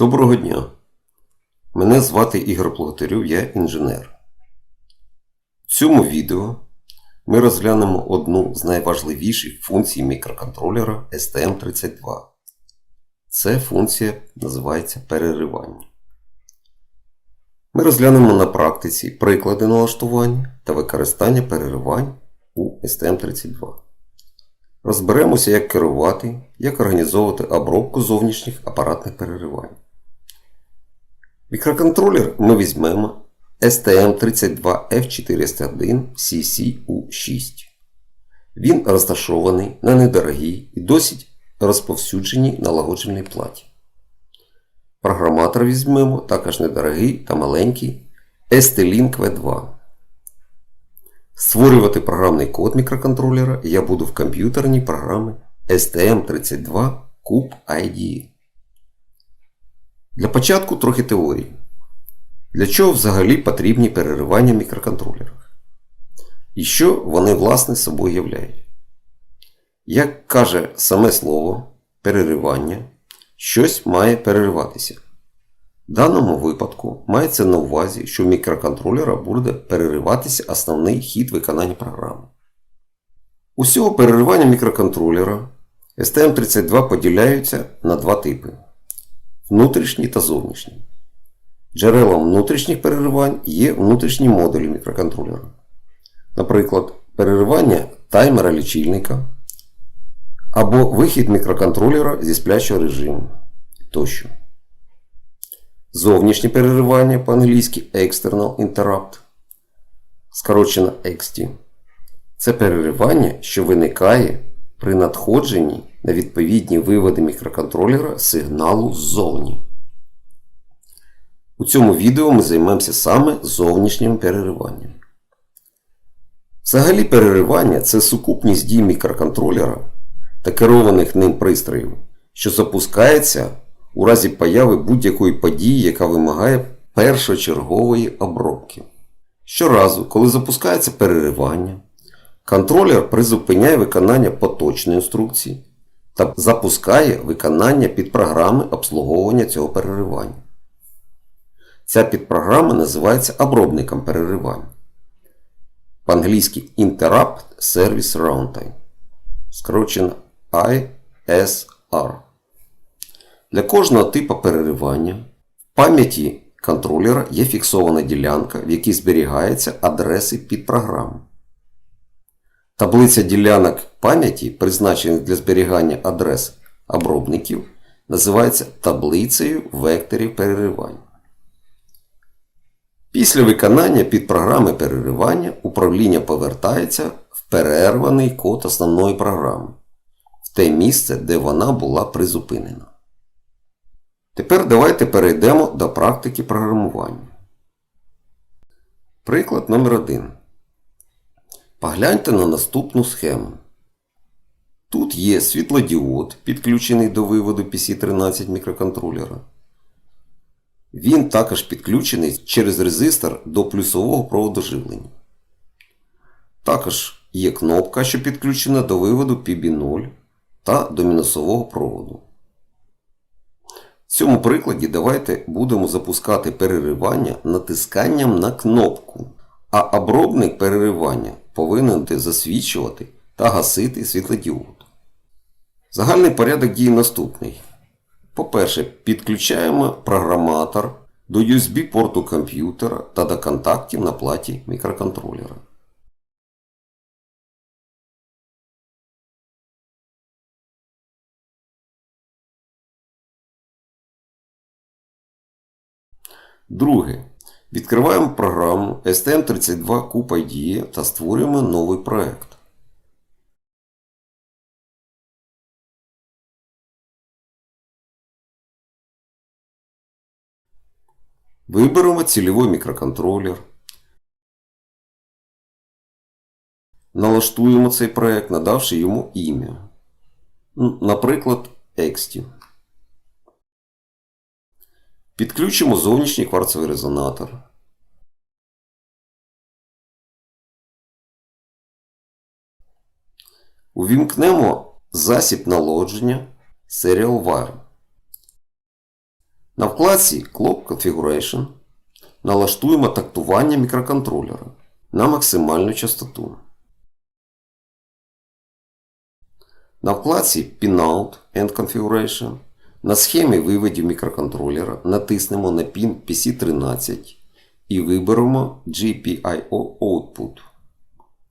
Доброго дня! Мене звати Ігор Плотарюк, я інженер. В цьому відео ми розглянемо одну з найважливіших функцій мікроконтролера STM32. Це функція називається переривання. Ми розглянемо на практиці приклади налаштування та використання переривань у STM32. Розберемося, як керувати, як організовувати обробку зовнішніх апаратних переривань. Мікроконтролер ми візьмемо STM32F401 CCU6. Він розташований на недорогій і досить розповсюдженій налагодженій платі. Програматор візьмемо також недорогий та маленький ST-Link V2. Створювати програмний код мікроконтролера я буду в комп'ютерній програмі STM32 Cube IDE. Для початку трохи теорії. Для чого взагалі потрібні переривання в мікроконтролерах? І що вони власне собою являють? Як каже саме слово переривання, щось має перериватися. В даному випадку мається на увазі, що в мікроконтролера буде перериватися основний хід виконання програми. Усього переривання мікроконтролера STM32 поділяються на два типи внутрішні та зовнішні. Джерелом внутрішніх переривань є внутрішні модулі мікроконтролера. Наприклад, переривання таймера лічильника або вихід мікроконтролера зі сплячого режиму тощо. Зовнішнє переривання по-англійськи External Interrupt, скорочено XT. Це переривання, що виникає при надходженні на відповідні виводи мікроконтролера сигналу ззовні. У цьому відео ми займемося саме зовнішнім перериванням. Взагалі переривання це сукупність дій мікроконтролера та керованих ним пристроїв, що запускається у разі появи будь-якої події, яка вимагає першочергової обробки. Щоразу, коли запускається переривання, контролер призупиняє виконання поточної інструкції та запускає виконання підпрограми обслуговування цього переривання. Ця підпрограма називається обробником переривання. По-англійськи Interrupt Service Runtime. Скорочено ISR. Для кожного типу переривання в пам'яті контролера є фіксована ділянка, в якій зберігаються адреси підпрограм. Таблиця ділянок пам'яті, призначених для зберігання адрес обробників, називається таблицею векторів переривань. Після виконання підпрограми переривання управління повертається в перерваний код основної програми в те місце, де вона була призупинена. Тепер давайте перейдемо до практики програмування. Приклад номер 1 Погляньте на наступну схему. Тут є світлодіод, підключений до виводу PC13 мікроконтролера. Він також підключений через резистор до плюсового проводу живлення. Також є кнопка, що підключена до виводу PB0 та до мінусового проводу. В цьому прикладі давайте будемо запускати переривання натисканням на кнопку, а обробник переривання повинен засвічувати та гасити світлодіод. Загальний порядок дій наступний. По-перше, підключаємо програматор до USB-порту комп'ютера та до контактів на платі мікроконтролера. Друге. Відкриваємо програму STM32 Cube IDE та створюємо новий проект. Виберемо цільовий мікроконтролер. Налаштуємо цей проект, надавши йому ім'я. Наприклад, Exti. Підключимо зовнішній кварцевий резонатор. Увімкнемо засіб наложення Serial Wire. На вкладці Clock Configuration налаштуємо тактування мікроконтролера на максимальну частоту. На вкладці Pinout and Configuration на схемі виводів мікроконтролера натиснемо на пін PC13 і виберемо GPIO Output.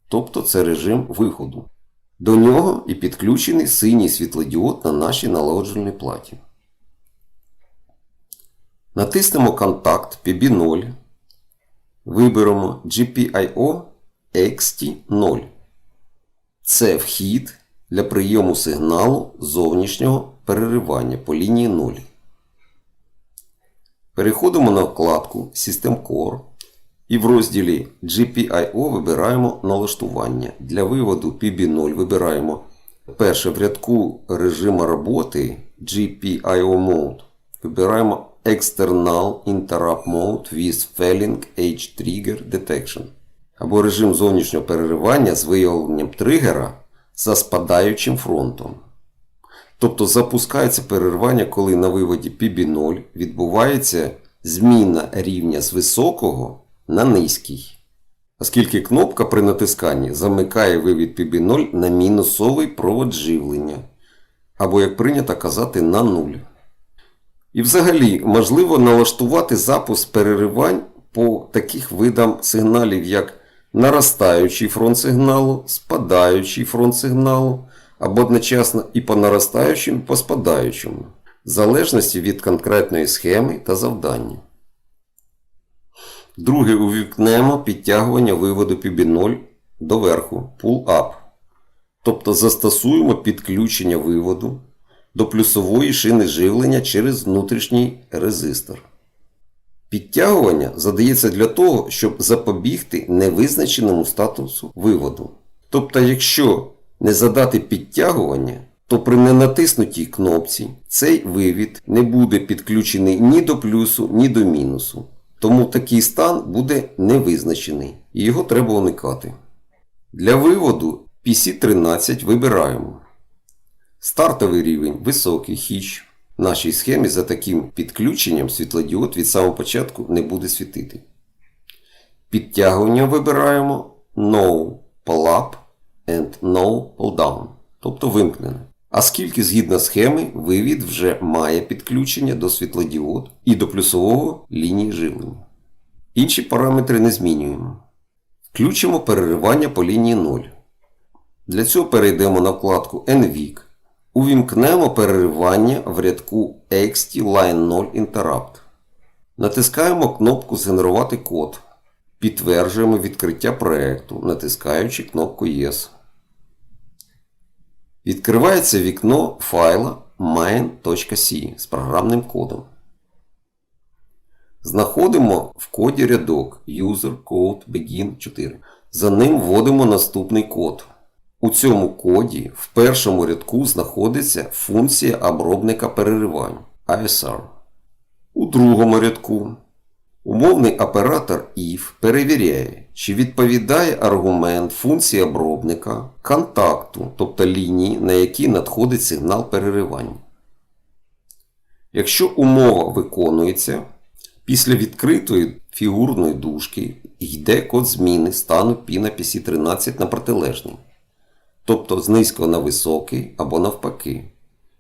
Тобто це режим виходу. До нього і підключений синій світлодіод на нашій налагоджувальній платі. Натиснемо контакт PB0. Виберемо GPIO XT0. Це вхід для прийому сигналу зовнішнього переривання по лінії 0. Переходимо на вкладку System Core і в розділі GPIO вибираємо налаштування. Для виводу PB0 вибираємо перше в рядку режиму роботи GPIO Mode. Вибираємо External Interrupt Mode with Failing Edge Trigger Detection або режим зовнішнього переривання з виявленням тригера за спадаючим фронтом. Тобто запускається переривання, коли на виводі PB0 відбувається зміна рівня з високого на низький. Оскільки кнопка при натисканні замикає вивід PB0 на мінусовий провод живлення, або, як прийнято казати, на нуль. І взагалі можливо налаштувати запуск переривань по таких видам сигналів, як наростаючий фронт сигналу, спадаючий фронт сигналу, або одночасно і по наростаючому, і по спадаючому, в залежності від конкретної схеми та завдання. Друге увікнемо підтягування виводу PB0 до верху Pull Up. Тобто застосуємо підключення виводу до плюсової шини живлення через внутрішній резистор. Підтягування задається для того, щоб запобігти невизначеному статусу виводу. Тобто, якщо не задати підтягування, то при ненатиснутій кнопці цей вивід не буде підключений ні до плюсу, ні до мінусу. Тому такий стан буде невизначений і його треба уникати. Для виводу PC13 вибираємо. Стартовий рівень високий хіч. В нашій схемі за таким підключенням світлодіод від самого початку не буде світити. Підтягування вибираємо No Pull Up and No Pull Down, тобто вимкнене. А скільки згідно схеми вивід вже має підключення до світлодіод і до плюсового лінії живлення. Інші параметри не змінюємо. Включимо переривання по лінії 0. Для цього перейдемо на вкладку NVIC. Увімкнемо переривання в рядку XT Line 0 Interrupt. Натискаємо кнопку Згенерувати код. Підтверджуємо відкриття проєкту, натискаючи кнопку Yes. Відкривається вікно файла main.c з програмним кодом. Знаходимо в коді рядок User Code Begin 4. За ним вводимо наступний код. У цьому коді в першому рядку знаходиться функція обробника переривань ISR. У другому рядку умовний оператор if перевіряє, чи відповідає аргумент функції обробника контакту, тобто лінії, на якій надходить сигнал переривання. Якщо умова виконується, після відкритої фігурної дужки йде код зміни стану піна PC13 на протилежний тобто з низького на високий або навпаки,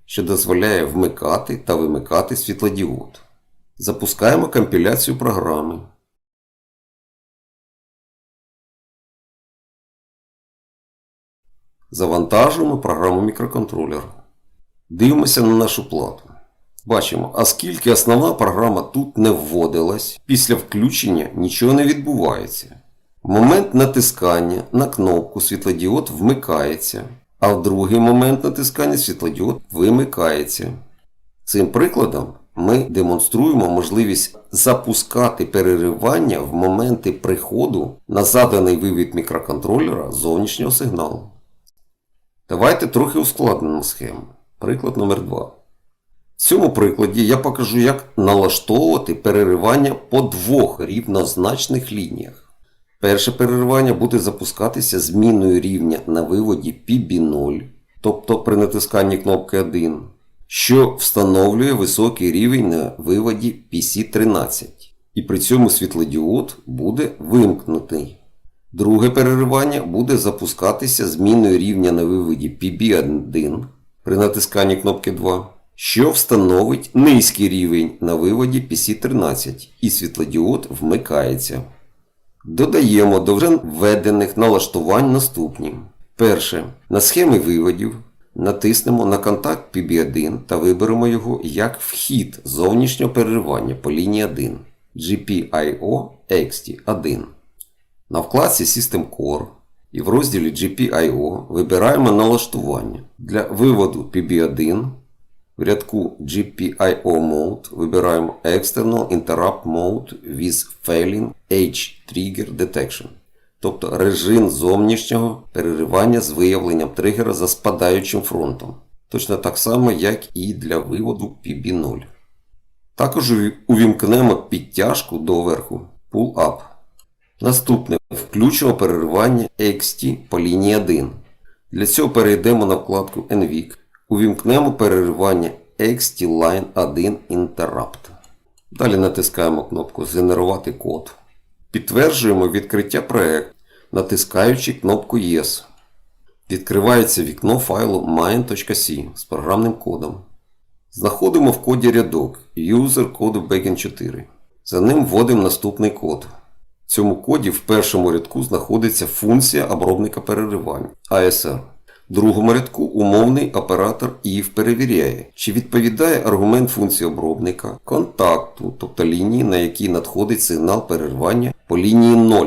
що дозволяє вмикати та вимикати світлодіод. Запускаємо компіляцію програми. Завантажуємо програму мікроконтролер. Дивимося на нашу плату. Бачимо, оскільки основна програма тут не вводилась, після включення нічого не відбувається. В момент натискання на кнопку світлодіод вмикається, а в другий момент натискання світлодіод вимикається. Цим прикладом ми демонструємо можливість запускати переривання в моменти приходу на заданий вивід мікроконтролера зовнішнього сигналу. Давайте трохи ускладнимо схему. Приклад номер 2 В цьому прикладі я покажу, як налаштовувати переривання по двох рівнозначних лініях. Перше переривання буде запускатися зміною рівня на виводі PB0, тобто при натисканні кнопки 1. Що встановлює високий рівень на виводі PC13. І при цьому світлодіод буде вимкнутий. Друге переривання буде запускатися зміною рівня на виводі PB1 при натисканні кнопки 2, що встановить низький рівень на виводі PC13 і світлодіод вмикається. Додаємо до вже введених налаштувань наступні. Перше. На схемі виводів натиснемо на контакт PB1 та виберемо його як вхід зовнішнього переривання по лінії 1 GPIO XT1. На вкладці System Core і в розділі GPIO вибираємо налаштування. Для виводу PB1 в рядку GPIO Mode вибираємо External Interrupt Mode with Failing Edge Trigger Detection, тобто режим зовнішнього переривання з виявленням тригера за спадаючим фронтом. Точно так само, як і для виводу PB0. Також увімкнемо підтяжку доверху Pull Up. Наступне включимо переривання XT по лінії 1. Для цього перейдемо на вкладку NVIC. Увімкнемо переривання XT Line 1 Interrupt. Далі натискаємо кнопку Згенерувати код. Підтверджуємо відкриття проекту, натискаючи кнопку Yes. Відкривається вікно файлу mine.c з програмним кодом. Знаходимо в коді рядок User коду Backend 4. За ним вводимо наступний код. В цьому коді в першому рядку знаходиться функція обробника переривань ASR. Другому рядку умовний оператор IF перевіряє, чи відповідає аргумент функції обробника контакту, тобто лінії, на якій надходить сигнал переривання по лінії 0.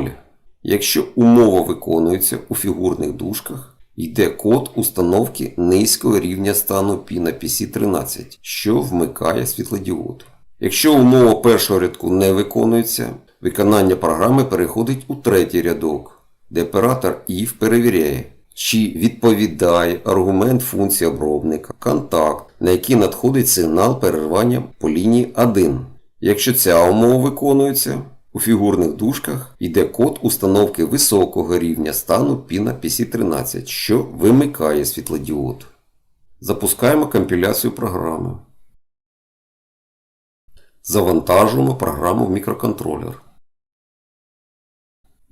Якщо умова виконується у фігурних дужках, йде код установки низького рівня стану P на PC13, що вмикає світлодіод. Якщо умова першого рядку не виконується, виконання програми переходить у третій рядок, де оператор IF перевіряє, чи відповідає аргумент функції обробника контакт, на який надходить сигнал перервання по лінії 1. Якщо ця умова виконується, у фігурних дужках йде код установки високого рівня стану P на PC13, що вимикає світлодіод. Запускаємо компіляцію програми. Завантажуємо програму в мікроконтролер.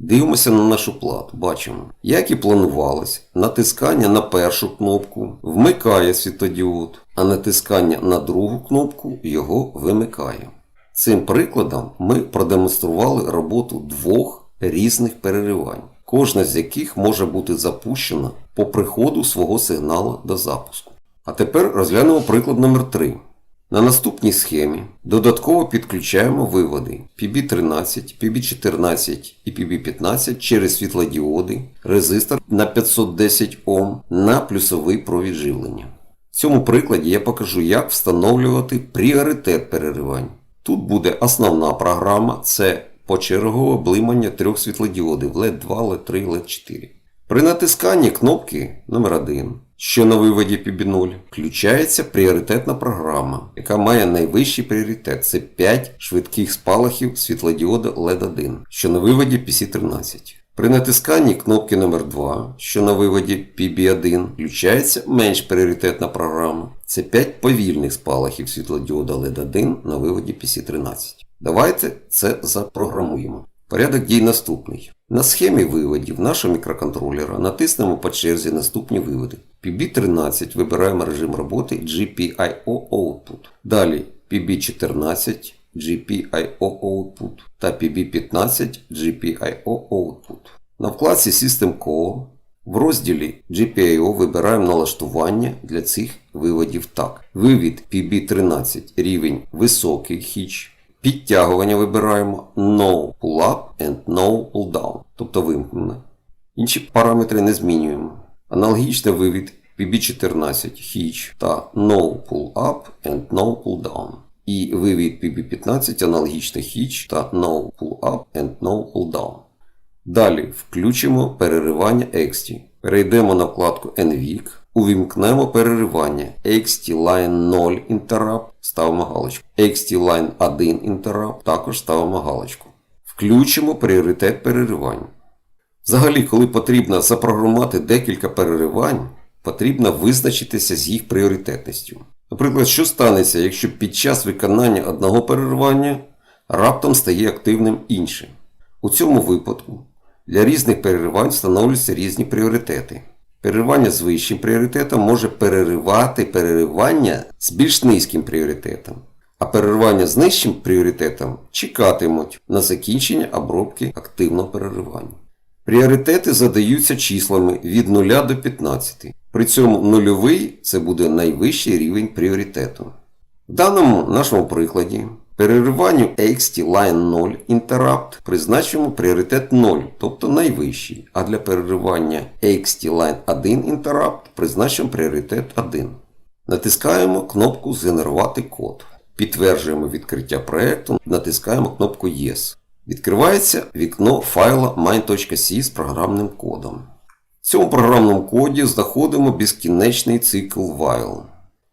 Дивимося на нашу плату. Бачимо, як і планувалось, натискання на першу кнопку вмикає світодіод, а натискання на другу кнопку його вимикає. Цим прикладом ми продемонстрували роботу двох різних переривань, кожна з яких може бути запущена по приходу свого сигналу до запуску. А тепер розглянемо приклад номер 3. На наступній схемі додатково підключаємо виводи PB13, PB14 і PB15 через світлодіоди, резистор на 510 Ом на плюсовий провід живлення. В цьому прикладі я покажу, як встановлювати пріоритет переривань. Тут буде основна програма, це почергове блимання трьох світлодіодів LED 2, LED 3, LED 4. При натисканні кнопки номер 1 що на виводі PB0, включається пріоритетна програма, яка має найвищий пріоритет це 5 швидких спалахів світлодіода LED 1, що на виводі PC13. При натисканні кнопки номер 2 що на виводі PB1, включається менш пріоритетна програма. Це 5 повільних спалахів світлодіода LED 1 на виводі PC13. Давайте це запрограмуємо. Порядок дій наступний. На схемі виводів нашого мікроконтролера натиснемо по черзі наступні виводи. PB13 вибираємо режим роботи GPIO Output. Далі PB14 GPIO Output та PB15 GPIO Output. На вкладці System Call в розділі GPIO вибираємо налаштування для цих виводів так. Вивід PB13 рівень високий хіч. Підтягування вибираємо No Pull Up and No Pull Down, тобто вимкнене. Інші параметри не змінюємо. Аналогічно вивід PB14 Hitch та No Pull Up and No Pull Down. І вивід PB15 аналогічно Hitch та No Pull Up and No Pull Down. Далі включимо переривання XT. Перейдемо на вкладку NVIC. Увімкнемо переривання XT Line 0 Interrupt, ставимо галочку. XT Line 1 Interrupt, також ставимо галочку. Включимо пріоритет переривань. Взагалі, коли потрібно запрограмувати декілька переривань, потрібно визначитися з їх пріоритетністю. Наприклад, що станеться, якщо під час виконання одного переривання раптом стає активним інше? У цьому випадку для різних переривань встановлюються різні пріоритети. Переривання з вищим пріоритетом може переривати переривання з більш низьким пріоритетом, а переривання з нижчим пріоритетом чекатимуть на закінчення обробки активного переривання. Пріоритети задаються числами від 0 до 15. При цьому нульовий це буде найвищий рівень пріоритету. В даному нашому прикладі перериванню XT Line 0 Interrupt призначимо пріоритет 0, тобто найвищий, а для переривання XT Line 1 Interrupt призначимо пріоритет 1. Натискаємо кнопку Згенерувати код. Підтверджуємо відкриття проєкту, натискаємо кнопку Yes. Відкривається вікно файла mine.c з програмним кодом. В цьому програмному коді знаходимо безкінечний цикл while.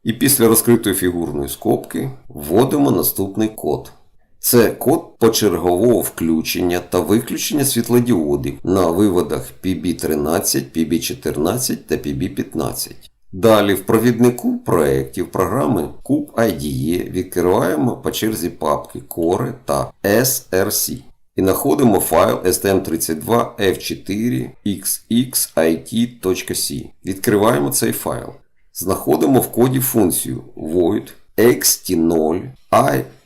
І після розкритої фігурної скобки вводимо наступний код. Це код почергового включення та виключення світлодіодів на виводах PB13, PB14 та PB15. Далі в провіднику проєктів програми Cube IDE відкриваємо по черзі папки Core та SRC і знаходимо файл stm32f4xxit.c. Відкриваємо цей файл. Знаходимо в коді функцію void xt0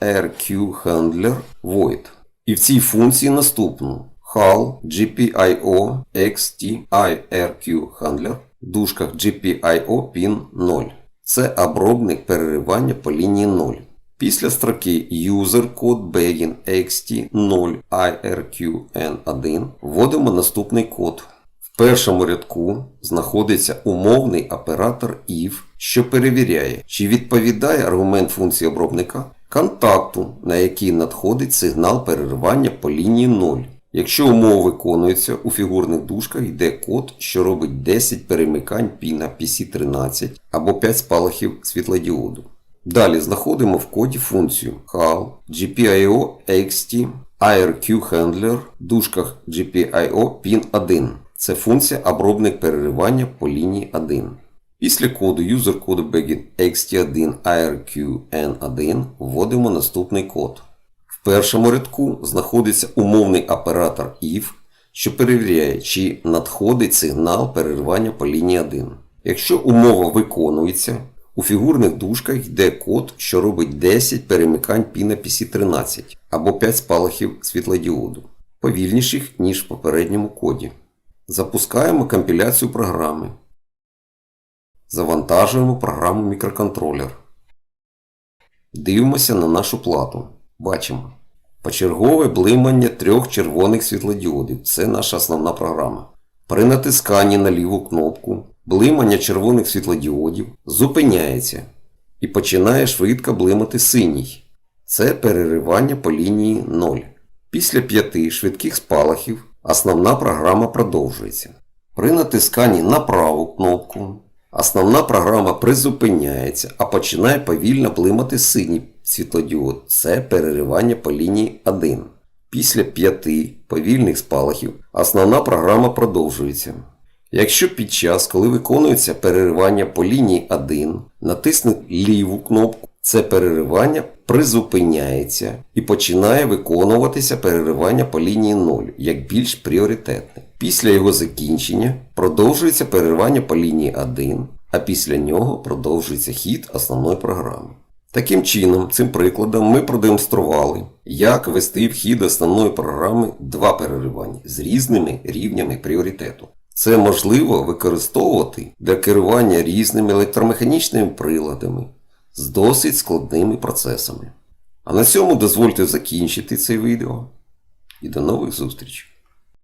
irqhandler void. І в цій функції наступну HAL GPIO xt irqhandler в дужках GPIO pin 0. Це обробник переривання по лінії 0. Після строки user code begin xt 0 irqn1 вводимо наступний код. Першому рядку знаходиться умовний оператор if, що перевіряє, чи відповідає аргумент функції обробника контакту, на який надходить сигнал переривання по лінії 0. Якщо умова виконується, у фігурних дужках йде код, що робить 10 перемикань піна PC13 або 5 спалахів світлодіоду. Далі знаходимо в коді функцію HAL GPIO XT IRQ Handler дужках GPIO PIN 1. Це функція обробник переривання по лінії 1. Після коду user коду begin xt1 irqn1 вводимо наступний код. В першому рядку знаходиться умовний оператор if, що перевіряє, чи надходить сигнал переривання по лінії 1. Якщо умова виконується, у фігурних дужках йде код, що робить 10 перемикань піна PC13 або 5 спалахів світлодіоду, повільніших, ніж в попередньому коді. Запускаємо компіляцію програми. Завантажуємо програму мікроконтролер. Дивимося на нашу плату. Бачимо. Почергове блимання трьох червоних світлодіодів. Це наша основна програма. При натисканні на ліву кнопку блимання червоних світлодіодів зупиняється і починає швидко блимати синій. Це переривання по лінії 0. Після п'яти швидких спалахів основна програма продовжується. При натисканні на праву кнопку основна програма призупиняється, а починає повільно блимати синій світлодіод. Це переривання по лінії 1. Після п'яти повільних спалахів основна програма продовжується. Якщо під час, коли виконується переривання по лінії 1, натиснути ліву кнопку, це переривання призупиняється і починає виконуватися переривання по лінії 0 як більш пріоритетне. Після його закінчення продовжується переривання по лінії 1, а після нього продовжується хід основної програми. Таким чином, цим прикладом ми продемонстрували, як вести в хід основної програми два переривання з різними рівнями пріоритету. Це можливо використовувати для керування різними електромеханічними приладами з досить складними процесами. А на цьому дозвольте закінчити це відео і до нових зустрічей!